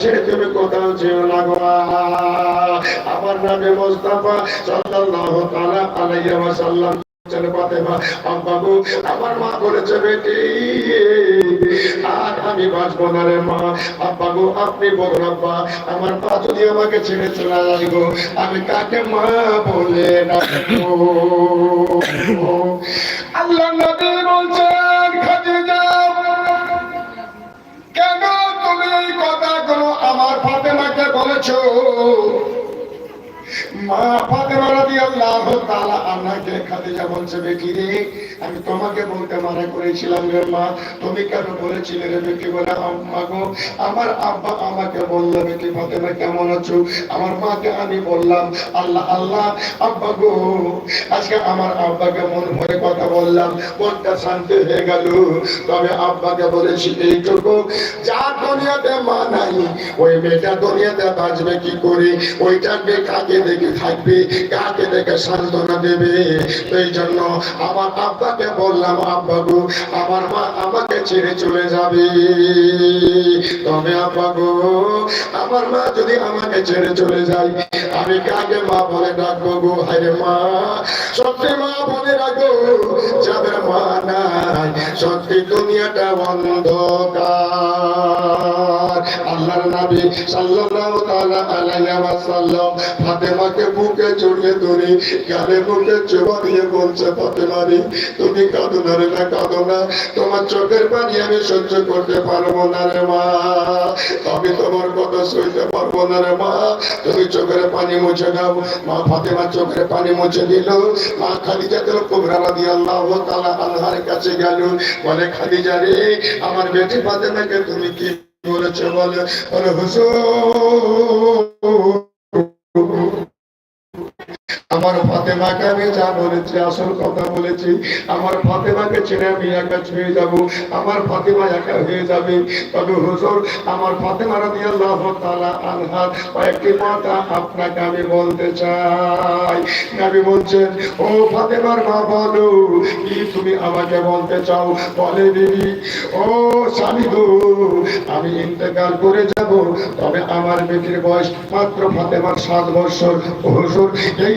তুমি কোথাও যেও না আমার নামে মোস্তাফা সাল্লাল্লাহু তাআলা আলাইহি আমার মা বলেছে, বেটি, আর আমি বাঁচবো না রে মা। আব্বাবু আপনি বলুন আব্বা আমার মা যদি আমাকে ছেড়ে চলে যায় গো, আমি কাকে মা বলে রাখব আল্লাহ নবী মা ফাতেমা রাদিয়াল্লাহু তাআলা আনহাকে খাদিজা বলছে, বেটি রে, আমি তোমাকে বলতে মানা করেছিলাম রে মা। তুমি কেন বলেছিলে রে বেটি বলে আম্মা গো, আমার আব্বা আমাকে বলল, বেটি ফাতেমা, কেমন আছো? আমার মাকে আমি বললাম, আল্লাহ আল্লাহ, আব্বা গো, আজকে আমার আব্বাকে মন ভরে কথা বললাম, মনটা শান্তি হয়ে গেল। তবে আব্বাকে বলেছি এইটুকু যা দুনিয়াতে মা নাই, ওই মেয়েটা দুনিয়াতে বাঁচবে কি করে? ওইটা কাকে দেখে থাকবে? কাকে দেখে সান্ত্বনা দেবে? এই জন্য আমার আব্বাকে বললাম, আব্বা গো, আমার মা আমাকে ছেড়ে চলে যাবে। তবে আব্বা গো, আমার মা যদি আমাকে ছেড়ে চলে যায়, আমি কাকে মা বলে ডাকবো গো? হায় মা, সত্যি মা বলে রাখো যাদের মা নাই, সত্যি দুনিয়াটা অন্ধকার। আল্লাহর নবী সাল্লাল্লাহু তাআলা আলাইহি ওয়াসাল্লাম ফাতেমাকে বুকে জড়িয়ে ধরে গালে বুকে চোবা দিয়ে বলছে ফাতেমা রে তুমি কাঁদো না রে না, কাঁদো না। তোমার চোখের পানি আমি সহ্য করতে পারব না রে মা। আমি তোমার কথা সইতে পারব না রে মা। তুমি চোখের পানি মুছে দাও মা ফাতেমা চোখের পানি মুছে দিল। মা খাদিজা দিল কুবরা রাদিয়াল্লাহু তাআলা আনহার কাছে গেল। বলে, খাদিজা রে, আমার বেটি ফাতেমাকে তুমি কি বলেছে বলে হুজুর আমার ফাতেমাকে আমি যা বলেছি, আসল কথা বলেছি, আমার ফাতেমাকে ছেড়ে আমি একা ছুঁয়ে যাব, আমার ফাতেমা একা হয়ে যাবে। তবে হুজুর, আমার ফাতেমা রাদিয়াল্লাহু তাআলা আনহা কয়েকটি আপনাকে আমি বলতে চাই। বলছেন, ও ফাতেমার মা, বলো, কি তুমি আমাকে বলতে চাও? বলে দিদি, ও স্বামী গো, আমি ইন্তেকাল করে যাব, তবে আমার বেটির বয়স মাত্র ফাতেমার সাত বছর। হুজুর, এই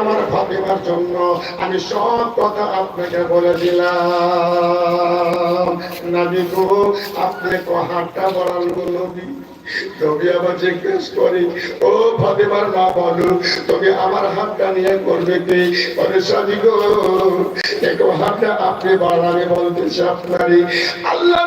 আমার ফাতেমার জন্য আমি সব কথা আপনাকে বলে দিলাম। নবী গো, আপনি তো হাতটা গো নবী। তবে আবার জিজ্ঞেস করি, ও ফাতেমার মা বলো তবে আমার হাতটা নিয়ে করবে কি? বলে, স্বামী গো একটু হাতটা আপনি বাড়াবে বলতেছে আপনারই। আল্লাহু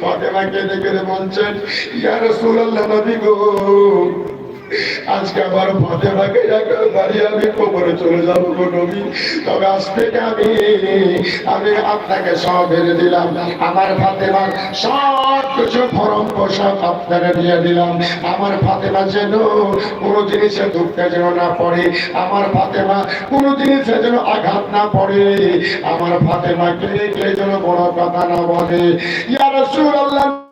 ফাতেমাকে দেখে বলছেন ইয়ার রাসূলুল্লাহ নবী গো। আজকে আমার দাঁড়িয়ে আমি কবরে চলে যাব নবী। তবে আমি আমি আপনাকে সব বেড়ে দিলাম। আমার সব কিছু ফরম পোশাক আপনাকে দিয়ে দিলাম। আমার ফাতেমা যেন কোনো জিনিসে দুঃখে যেন না পড়ে। আমার ফাতেমা কোনো জিনিসে যেন আঘাত না পড়ে। আমার ফাতেমাকে কে কে যেন বড় কথা না বলে। ইয়া রাসূলুল্লাহ নবী গো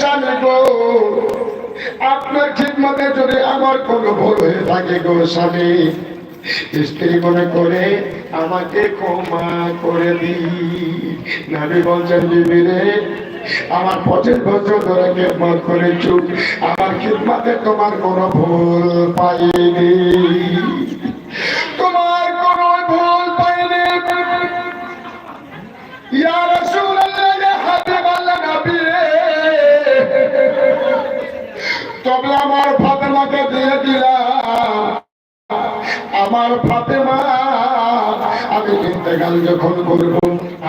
স্বামী গো। আপনার যদি আমার কোনো ভুল হয়ে থাকে গো স্বামী, স্ত্রী মনে করে আমাকে ক্ষমা করে দি নাবি বলছেন বিবিরে আমার পঁচিশ বছর ধরে খেদমত করেছু, আমার খিদমাতে তোমার কোনো ভুল পাইনি। তোমার কোনো ভুল পাইনি। ইয়া আমার ফাতেমাকে দিয়ে দিলাম। আমার ফাতেমা, আমি ইন্তেকাল যখন করব,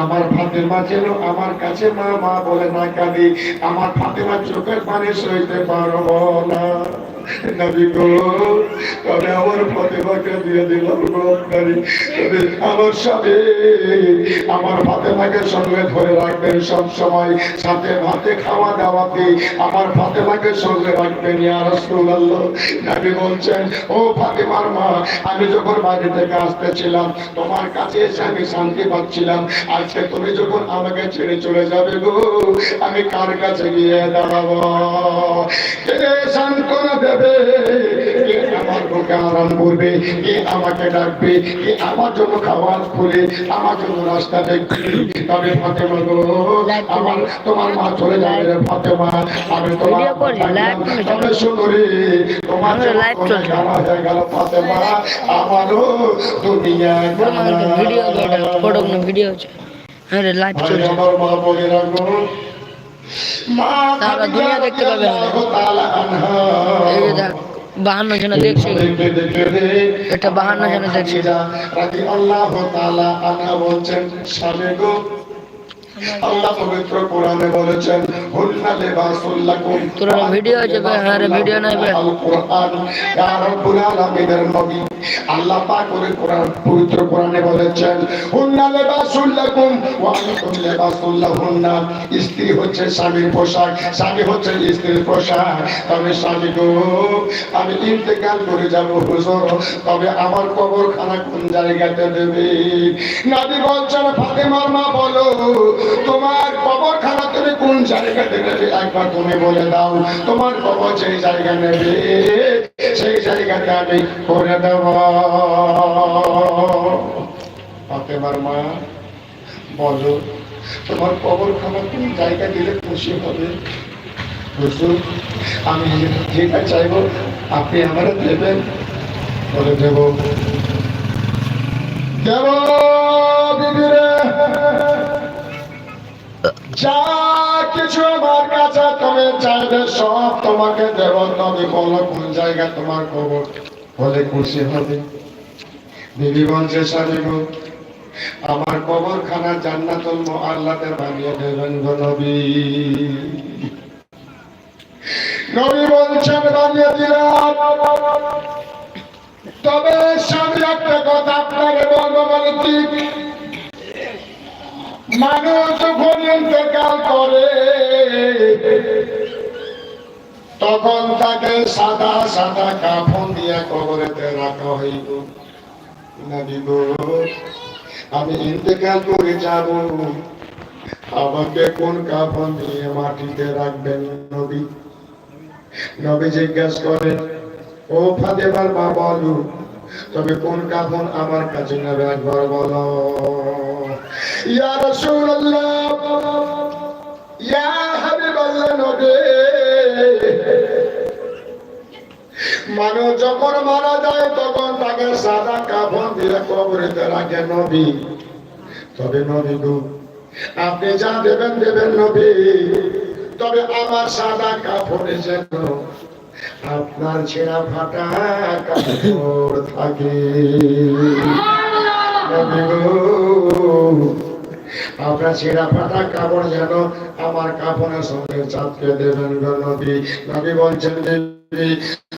আমার ফাতেমা যেন আমার কাছে মা মা বলে না কাঁদি। আমার ফাতেমা চোখের পানি সইতে পারব না। আমার ফাতেমাকে সঙ্গে রাখবেন বলছেন, ও ফাতেমার মা, আমি যখন বাড়ি থেকে আসতেছিলাম, তোমার কাছে এসে আমি শান্তি পাচ্ছিলাম। আজকে তুমি যখন আমাকে ছেড়ে চলে যাবে গো, আমি কার কাছে গিয়ে দাঁড়াবো? কে দেবে কে আমার বুকে আরাম করবে? কে আমাকে ডাকবে? কে আমার জন্য খাবার খুলে? আমার জন্য রাস্তা দেখবে তবে ফাতেমা গো আমার তোমার মা চলে যাবে রে ফাতেমা। আমি তোমার তবে শুনো রে তোমার। জানা হয়ে গেল ফাতেমা আমারও দুনিয়া ভিডিও ভিডিও হচ্ছে? হ্যাঁ লাইভ চলছে। আমার মা বলে রাখো তারা দুনিয়া দেখতে পাবে বাহান্ন জন দেখছে। এটা বাহান্ন জনে দেখছে। খাদিজা রাদিয়াল্লাহু বলছেন আল্লাহ পবিত্র কোরআনে বলেছেন হুন্না লিবাসুল লাকুম তোর ভিডিও হ্যাঁ ভিডিও নাই আল কোরআন ইয়া রাব্বুল আলামিনের নবী আল্লাহ পাক করে কোরআন, পবিত্র কোরআনে বলেছেন, হুন্না লিবাসুল লাকুম ওয়া আনতুম লিবাসুল লাহুন্না। স্ত্রী হচ্ছে স্বামীর পোশাক, স্বামী হচ্ছে স্ত্রীর পোশাক। তবে স্বামী গো, আমি ইন্তেকাল করে যাব হুজুর, তবে আমার কবরখানা কোন জায়গাতে দেবে? নবী বলছেন, ফাতেমার মা, বলো, তোমার কবরখানা তুমি কোন জায়গাতে নেবে একবার তুমি বলে দাও, তোমার কবর সেই জায়গা নেবে? সেই জায়গাতে আমি করে দেব। ফাতেমার মা, বলো, তোমার কবরখানা কোন জায়গা দিলে খুশি হবে। হুজুর, আমি যেটা চাইব, আপনি আমার দেবেন, বলে দেব দেব। আমার সব কবর? কবরখানা জান্নাতুল মুআল্লাতে বানিয়ে দেবেন গো নবী। নবী বলছেন বানিয়ে দিলাম। তবে স্বামী একটা কথা, আপনাকে বলব বলে মানুষ ইন্তেকাল করে? তখন তাকে সাদা সাদা কাফন দিয়ে কবরেতে রাখা হইব আমি ইন্তেকাল করে যাব। আমাকে কোন কাফন দিয়ে মাটিতে রাখবেন নবী? নবী জিজ্ঞাসা করেন ও ফাতেমার মা, বলো, তবে কোন কাফন আমার কাছে নেবে একবার বলো? ইয়া রাসূলুল্লাহ ইয়া হাবিবাল্লাহ নবী। মানুষ যখন মারা যায় তখন তাকে সাদা কাফন দিয়ে কবরেতে রাখে নবী। তবে নবী গো আপনি যা দেবেন দেবেন নবী। তবে আমার সাদা কাপড়ে যেন আপনার ছেঁড়া ফাটা কাপড় থাকে। নবী গো, আপনার ছেঁড়া ফাটা কাপড় যেন আমার কাপড়ের সঙ্গে চাপকে দেবেন নবী নবী বলছেন